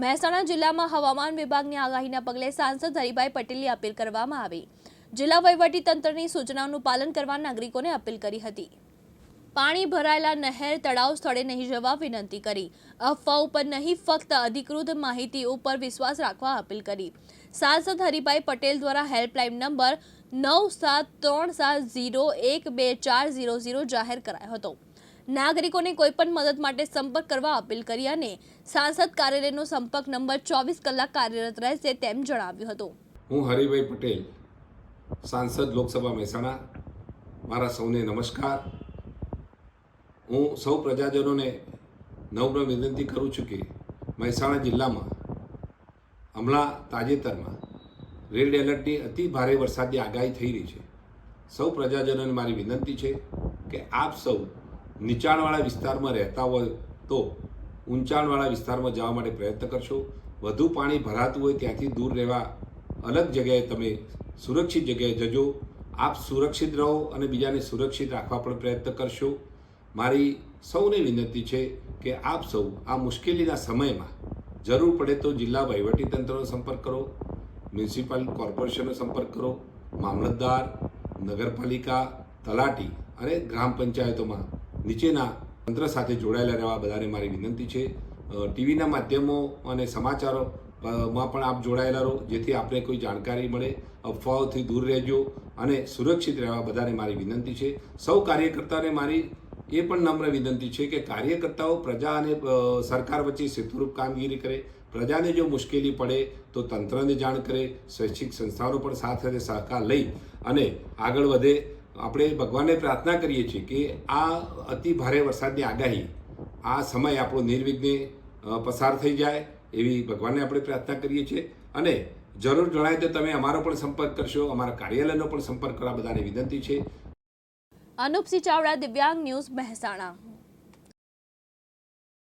મહેસાણા જિલ્લામાં હવામાન વિભાગની આગાહીના પગલે સાંસદ હરિભાઈ પટેલની અપીલ કરવામાં આવી. જિલ્લા વહીવટી તંત્રની સૂચનાઓનું પાલન કરવા નાગરિકોને અપીલ કરી હતી. પાણી ભરાયેલા નહેર, તળાવ સ્થળે નહીં જવા વિનંતી કરી. અફવા ઉપર નહીં, ફક્ત અધિકૃત માહિતી ઉપર વિશ્વાસ રાખવા અપીલ કરી. સાંસદ હરિભાઈ પટેલ દ્વારા હેલ્પલાઇન નંબર નવ સાત ત્રણ સાત ઝીરો એક બે ચાર ઝીરો જાહેર કરાયો હતો. નાગરિકોને કોઈપણ મદદ માટે સંપર્ક કરવા અપીલ કરી અને સાંસદ કાર્યાલયનો સંપર્ક નંબર ચોવીસ કલાક કાર્યરત રહેશે તેમ જણાવ્યું હતું. હું હરિભાઈ પટેલ, સાંસદ લોકસભા મહેસાણા. મારા સૌને નમસ્કાર. હું સૌ પ્રજાજનોને નમ્ર વિનંતી કરું છું કે મહેસાણા જિલ્લામાં, હમણાં તાજેતરમાં રેડ એલર્ટની અતિ ભારે વરસાદની આગાહી થઈ રહી છે. સૌ પ્રજાજનોને મારી વિનંતી છે કે આપ સૌ નીચાણવાળા વિસ્તારમાં રહેતા હોય તો ઊંચાણવાળા વિસ્તારમાં જવા માટે પ્રયત્ન કરશો. વધુ પાણી ભરાતું હોય ત્યાંથી દૂર રહેવા અલગ જગ્યાએ તમે સુરક્ષિત જગ્યાએ જજો. આપ સુરક્ષિત રહો અને બીજાને સુરક્ષિત રાખવા પણ પ્રયત્ન કરશો. મારી સૌને વિનંતી છે કે આપ સૌ આ મુશ્કેલીના સમયમાં જરૂર પડે તો જિલ્લા વહીવટીતંત્રનો સંપર્ક કરો, મ્યુનિસિપલ કોર્પોરેશનનો સંપર્ક કરો, મામલતદાર, નગરપાલિકા, તલાટી અને ગ્રામ પંચાયતોમાં નીચેના તંત્ર સાથે જોડાયેલા રહેવા બધાને મારી વિનંતી છે. ટીવીના માધ્યમો અને સમાચારો માં પણ આપ જોડાયેલા રહો, જેથી આપને કોઈ જાણકારી મળે, અફવાઓથી દૂર રહેજો અને સુરક્ષિત રહેવા બધાને મારી વિનંતી છે. સૌ કાર્યકર્તાને મારી એ પણ નમ્ર વિનંતી છે કે કાર્યકર્તાઓ પ્રજા અને સરકાર વચ્ચે સેતુરૂપ કામગીરી કરે. પ્રજાને જો મુશ્કેલી પડે તો તંત્રને જાણ કરે, શૈક્ષિક સંસ્થાઓનો પણ સાથ સહકાર લઈ અને આગળ વધે. આપણે ભગવાનને પ્રાર્થના કરીએ છીએ કે આ અતિ ભારે વરસાદની આગાહી, આ સમય આપણો નિર્વિઘ્ને પસાર થઈ જાય એવી ભગવાનને આપણે પ્રાર્થના કરીએ છીએ. અને જરૂર જણાય તો તમે અમારો પણ સંપર્ક કરશો, અમારા કાર્યાલયનો પણ સંપર્ક કરવા બધાને વિનંતી છે. અનુપસિંહ ચાવડા, દિવ્યાંગ ન્યૂઝ મહેસાણા.